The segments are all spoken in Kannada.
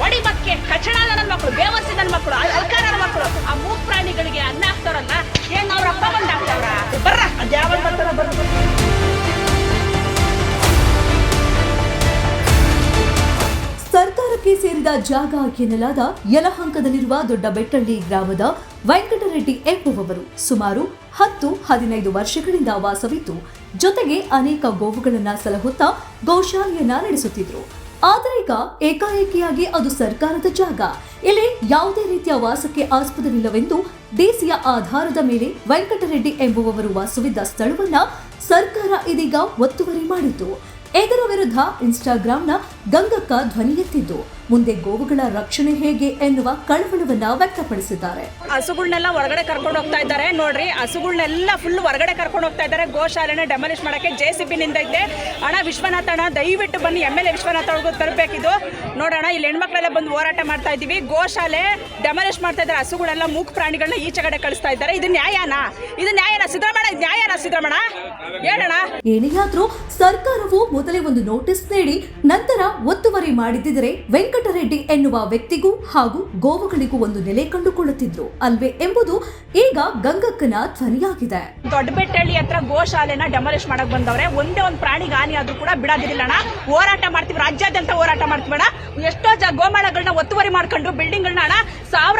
ಹೊಡಿಬಕ್ಕೆ ಕಚಡಾದ ನನ್ನ ಮಕ್ಕಳು ಬೇವಸಿ ನನ್ನ ಮಕ್ಕಳು ಅಲ್ಕಾರ ಮಕ್ಕಳು ಆ ಮೂಕ್ ಪ್ರಾಣಿಗಳಿಗೆ ಅನ್ನ ಹಾಕ್ತಾರಲ್ಲ, ಏನ್ ಅವ್ರ ಅಪ್ಪ ಬಂದ್ ಹಾಕ್ತಾವ್ರ? ಬರ್ರ ಬರ್ತಾರ ಬರ್ರ. ಸರ್ಕಾರಕ್ಕೆ ಸೇರಿದ ಜಾಗ ಎನ್ನಲಾದ ಯಲಹಂಕದಲ್ಲಿರುವ ದೊಡ್ಡ ಬೆಟ್ಟಳ್ಳಿ ಗ್ರಾಮದ ವೆಂಕಟರೆಡ್ಡಿ ಎಂಬುವವರು ಸುಮಾರು ಹತ್ತು, ಹದಿನೈದು ವರ್ಷಗಳಿಂದ ವಾಸವಿದ್ದು, ಜೊತೆಗೆ ಅನೇಕ ಗೋವುಗಳನ್ನ ಸಲಹುತ್ತಾ ಗೋಶಾಲೆಯನ್ನ ನಡೆಸುತ್ತಿದ್ರು. ಆದರೆ ಈಗ ಏಕಾಏಕಿಯಾಗಿ ಅದು ಸರ್ಕಾರದ ಜಾಗ. ಇಲ್ಲಿ ಯಾವುದೇ ರೀತಿಯ ವಾಸಕ್ಕೆ ಆಸ್ಪದವಿಲ್ಲವೆಂದು ದೇಸಿಯ ಆಧಾರದ ಮೇಲೆ ವೆಂಕಟರೆಡ್ಡಿ ಎಂಬುವವರು ವಾಸವಿದ್ದ ಸ್ಥಳವನ್ನ ಸರ್ಕಾರ ಇದೀಗ ಒತ್ತುವರಿ ಮಾಡಿತು. ಇದರ ವಿರುದ್ಧ ಇನ್ಸ್ಟಾಗ್ರಾಂನ ಗಂಗಕ್ಕ ಧ್ವನಿ ಎತ್ತಿದ್ದು. ಮುಂದೆ ಗೋವುಗಳ ರಕ್ಷಣೆ ಹೇಗೆ ಎನ್ನುವ ಕಳವಳವನ್ನ ವ್ಯಕ್ತಪಡಿಸಿದ್ದಾರೆ. ಹಸುಗಳನ್ನೆಲ್ಲ ಹೊರಗಡೆ ಕರ್ಕೊಂಡು ಹೋಗ್ತಾ ಇದ್ದಾರೆ. ನೋಡ್ರಿ ಹಸುಗಳನ್ನೆಲ್ಲ ಫುಲ್ ಹೊರಗಡೆ ಕರ್ಕೊಂಡು ಹೋಗ್ತಾ ಇದ್ದಾರೆ. ಗೋಶಾಲೆನ ಡೆಮಾಲಿಷ್ ಮಾಡಕ್ಕೆ ಜೆ ಸಿ ಬಿ ನಿಂದೈತೆ ಅಣ್ಣ ವಿಶ್ವನಾಥ ಅಣ್ಣ ದಯವಿಟ್ಟು ಬನ್ನಿ. ಎಂ ಎಲ್ ಎ ವಿಶ್ವನಾಥ ಅವ್ರಿಗೂ ತರಬೇಕಿದು ನೋಡೋಣ ಇಲ್ಲಿ ಹೆಣ್ಮಕ್ಳೆಲ್ಲ ಬಂದು ಹೋರಾಟ ಮಾಡ್ತಾ ಇದ್ದೀವಿ. ಗೋಶಾಲೆ ಡೆಮಾಲಿಷ್ ಮಾಡ್ತಾ ಇದ್ದಾರೆ. ಹಸುಗಳೆಲ್ಲ ಮೂಕ್ ಪ್ರಾಣಿಗಳನ್ನ ಈಚೆ ಕಡೆ ಕಳಿಸ್ತಾ ಇದ್ದಾರೆ. ಇದು ನ್ಯಾಯನಾ? ಇದು ನ್ಯಾಯನಾ? ಸಿದ್ದರಾಮಣ್ಣ ಇದು ನ್ಯಾಯನಾ ಸಿದ್ದರಾಮಣ್ಣ ಹೇಳೋಣ ಏನೇಯಾದ್ರೂ ಸರ್ಕಾರವು ಮೊದಲೇ ಒಂದು ನೋಟಿಸ್ ನೀಡಿ ನಂತರ ಒತ್ತುವರಿ ಮಾಡಿದ್ದರೆ ವೆಂಕಟರೆಡ್ಡಿ ಎನ್ನುವ ವ್ಯಕ್ತಿಗೂ ಹಾಗೂ ಗೋವುಗಳಿಗೂ ಒಂದು ನೆಲೆ ಕಂಡುಕೊಳ್ಳುತ್ತಿದ್ರು ಅಲ್ವೇ ಎಂಬುದು ಈಗ ಗಂಗಕ್ಕನ ಧ್ವನಿಯಾಗಿದೆ. ದೊಡ್ಡಬೆಟ್ಟಳ್ಳಿ ಹತ್ರ ಗೋಶಾಲೆನ ಡೆಮಾಲಿಷ್ ಮಾಡಕ್ ಬಂದವ್ರೆ. ಒಂದೇ ಒಂದು ಪ್ರಾಣಿ ಹಾನಿ ಆದ್ರೂ ಕೂಡ ಬಿಡೋದಿಲ್ಲ ಅಣ್ಣ. ಹೋರಾಟ ಮಾಡ್ತೀವಿ, ರಾಜ್ಯಾದ್ಯಂತ ಹೋರಾಟ ಮಾಡ್ತೀವಿ ಅಣ್ಣ. ಎಷ್ಟೋ ಜ ಗೋಮಾಳಗಳನ್ನ ಒತ್ತುವರಿ ಮಾಡ್ಕೊಂಡು ಎರೆ ಸಾವಿರ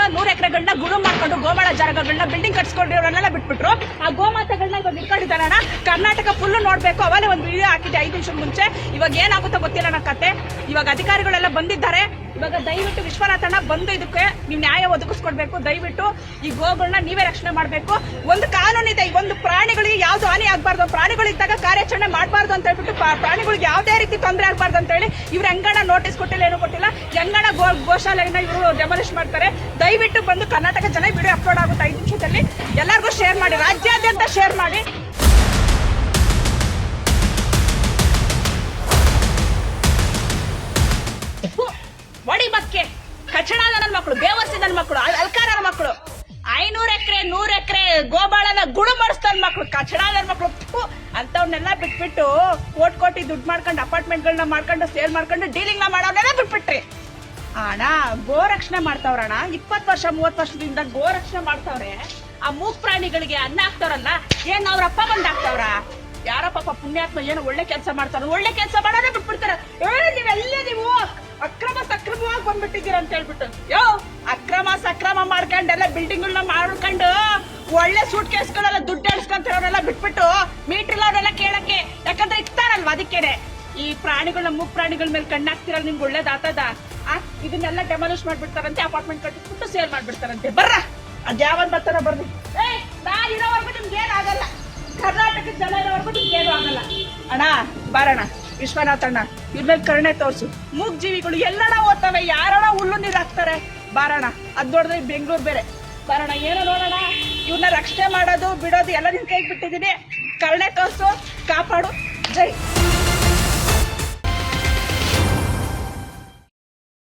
ಎಕರೆಗಳನ್ನ ನೂರ್ ಎಕರೆಗಳನ್ನ ಗುರು ಮಾಡ್ಕೊಂಡು ಗೋಮಾಳ ಜಾಗಗಳನ್ನ ಬಿಲ್ಡಿಂಗ್ ಕಟ್ಸ್ಕೊಂಡಿರೋರೆಲ್ಲ ಬಿಟ್ಬಿಟ್ರು. ಆ ಗೋಮಾತೆಗಳನ್ನ ಇವಾಗ ಇಟ್ಕೊಂಡಿದ್ದಾರಣ ಕರ್ನಾಟಕ ಫುಲ್ ನೋಡ್ಬೇಕು. ಅವಾಗಲೇ ಒಂದು ವಿಡಿಯೋ ಹಾಕಿದ್ದೆ ಐದು ನಿಮಿಷದ ಮುಂಚೆ. ಇವಾಗ ಏನಾಗುತ್ತೋ ಗೊತ್ತಿಲ್ಲ ನನ್ನ ಕತೆ. ಇವಾಗ ಅಧಿಕಾರಿಗಳೆಲ್ಲ ಬಂದಿದ್ದಾರೆ. ಇವಾಗ ದಯವಿಟ್ಟು ವಿಶ್ವನಾಥಣ್ಣ ಬಂದು ಇದಕ್ಕೆ ನೀವು ನ್ಯಾಯ ಒದಗಿಸ್ಕೊಡ್ಬೇಕು. ದಯವಿಟ್ಟು ಈ ಗೋಗಳನ್ನ ನೀವೇ ರಕ್ಷಣೆ ಮಾಡಬೇಕು. ಒಂದು ಕಾನೂನಿದೆ ಒಂದು ಪ್ರಾಣಿಗಳಿಗೆ ಯಾವ್ದು ಹಾನಿ ಆಗ್ಬಾರ್ದು, ಪ್ರಾಣಿಗಳಿದ್ದಾಗ ಕಾರ್ಯಾಚರಣೆ ಮಾಡಬಾರ್ದು ಅಂತ ಹೇಳ್ಬಿಟ್ಟು ಪ್ರಾಣಿಗಳಿಗೆ ಯಾವುದೇ ರೀತಿ ತೊಂದರೆ ಆಗ್ಬಾರ್ದು ಅಂತ ಹೇಳಿ ಇವ್ರು ಹೆಂಗಣ ನೋಟಿಸ್ ಕೊಟ್ಟಿಲ್ಲ, ಏನು ಕೊಟ್ಟಿಲ್ಲ. ಹೆಂಗಣ ಗೋ ಗೋಶಾಲೆಯನ್ನ ಇವರು ಡೆಮಾಲಿಷ್ ಮಾಡ್ತಾರೆ. ದಯವಿಟ್ಟು ಬಂದು ಕರ್ನಾಟಕ ಜನ ವಿಡಿಯೋ ಅಪ್ಲೋಡ್ ಆಗುತ್ತೆ? ಐದು ನಿಮಿಷದಲ್ಲಿ ಎಲ್ಲರಿಗೂ ಶೇರ್ ಮಾಡಿ, ರಾಜ್ಯಾದ್ಯಂತ ಶೇರ್ ಮಾಡಿ. ಕಚಡಾದ ನನ್ನ ಮಕ್ಕಳು ಬೇವರ್ಸಿ ನನ್ನ ಮಕ್ಕಳು ಅಲ್ಕಾರ ಮಕ್ಕಳು ಐನೂರು ಎಕರೆ, ನೂರು ಎಕರೆ ಗೋಬಾಳನ ಗುಡು ಮಾಡಿಸ್ತಾನ ಮಕ್ಕಳು ನನ್ನ ಮಕ್ಕಳು ಅಂತವ್ನೆಲ್ಲ ಬಿಟ್ಬಿಟ್ಟು ಕೋಟ್ ಕೋಟಿ ದುಡ್ಡು ಮಾಡ್ಕೊಂಡು ಅಪಾರ್ಟ್ಮೆಂಟ್ಗಳನ್ನ ಮಾಡ್ಕೊಂಡು ಸೇಲ್ ಮಾಡ್ಕೊಂಡು ಡೀಲಿಂಗ್ ಮಾಡೋನೆಲ್ಲ ಬಿಟ್ಬಿಟ್ರಿ. ಅಣ್ಣ ಗೋ ರಕ್ಷಣೆ ಮಾಡ್ತಾವ್ರಣ್ಣ ಇಪ್ಪತ್ತು ವರ್ಷ, ಮೂವತ್ತು ವರ್ಷದಿಂದ ಗೋ ರಕ್ಷಣೆ ಮಾಡ್ತಾವ್ರೆ. ಆ ಮೂಕ್ ಪ್ರಾಣಿಗಳಿಗೆ ಅನ್ನ ಹಾಕ್ತಾರಲ್ಲ ಏನ್ ಅವ್ರ ಅಪ್ಪ ಬಂದ್ ಹಾಕ್ತಾವ್ರ? ಯಾರ ಪಾಪ ಪುಣ್ಯಾತ್ಮ ಏನೋ ಒಳ್ಳೆ ಕೆಲಸ ಮಾಡ್ತಾರ ಒಳ್ಳೆ ಕೆಲಸ ಮಾಡೋದೇ ಬಿಟ್ಬಿಡ್ತಾರ. ಏ ನೀವೆಲ್ಲ ನೀವು ಬಂದ್ಬಿಟ್ಟಿದ್ದೀರ ಅಂತ ಹೇಳ್ಬಿಟ್ಟು. ಯೋ, ಅಕ್ರಮ ಸಕ್ರಮ ಮಾಡ್ಕೊಂಡೆಲ್ಲ ಬಿಲ್ಡಿಂಗ್ಗಳನ್ನ ಮಾಡ್ಕೊಂಡು ಒಳ್ಳೆ ಸೂಟ್ ಕೇಸ್ಗಳೆಲ್ಲ ದುಡ್ಡು ಎಳ್ಸ್ಕೊಂತಾರವ್ರೆಲ್ಲ ಬಿಟ್ಬಿಟ್ಟು ಮೀಟರ್ ಅವರೆಲ್ಲ ಕೇಳಕ್ಕೆ ಯಾಕಂದ್ರೆ ಇರ್ತಾರಲ್ವ ಅದಕ್ಕೇನೆ. ಈ ಪ್ರಾಣಿಗಳನ್ನ ಮೂಕ್ ಪ್ರಾಣಿಗಳ ಮೇಲೆ ಕಣ್ಣಾಕ್ತಿರಲ್ಲ ನಿಮ್ಗೆ ಒಳ್ಳೇದಾತದ ಇದನ್ನೆಲ್ಲ ಡೆಮಾಲಿಷ್ ಮಾಡ್ಬಿಡ್ತಾರಂತೆ ಅಪಾರ್ಟ್ಮೆಂಟ್ ಕಟ್ಟಿಸ್ಬಿಟ್ಟು ಸೇಲ್ ಮಾಡ್ಬಿಡ್ತಾರಂತೆ. ಬರ್ರ ಅದ್ಯಾವನ್ ಬರ್ತಾರ ಬರ್ರಿ. ಏ ನಾ ಇರೋವರೆಗೂ ನಿಮ್ಗೆ ಏನಾಗಲ್ಲ ಕರ್ನಾಟಕದ ಜನ ಇರೋವರೆಗೂ ನಿಮ್ಗೆ ಏನೂ ಆಗಲ್ಲ. ಅಣ್ಣ ಬಾರಣ ವಿಶ್ವನಾಥ್ ಅಣ್ಣ, ಇವ್ರ ಮೇಲೆ ಕರುಣೆ ತೋರ್ಸು. ಮೂಗ್ ಜೀವಿಗಳು ಎಲ್ಲಣ ಓದ್ತವೆ ಯಾರಣ ಹುಲ್ಲು ನೀರು ಹಾಕ್ತಾರೆ. ಬಾರಣ ಅದ್ ನೋಡಿದ್ರೆ ಬೆಂಗಳೂರು ಬೇರೆ. ಬಾರಣ ಏನೋ ನೋಡೋಣ ಇವ್ರನ್ನ ರಕ್ಷಣೆ ಮಾಡೋದು, ಬಿಡೋದು ಎಲ್ಲ ನಿನ್ ಕೈಗೆ ಬಿಟ್ಟಿದ್ದೀನಿ ಕರುಣೆ ತೋರ್ಸು.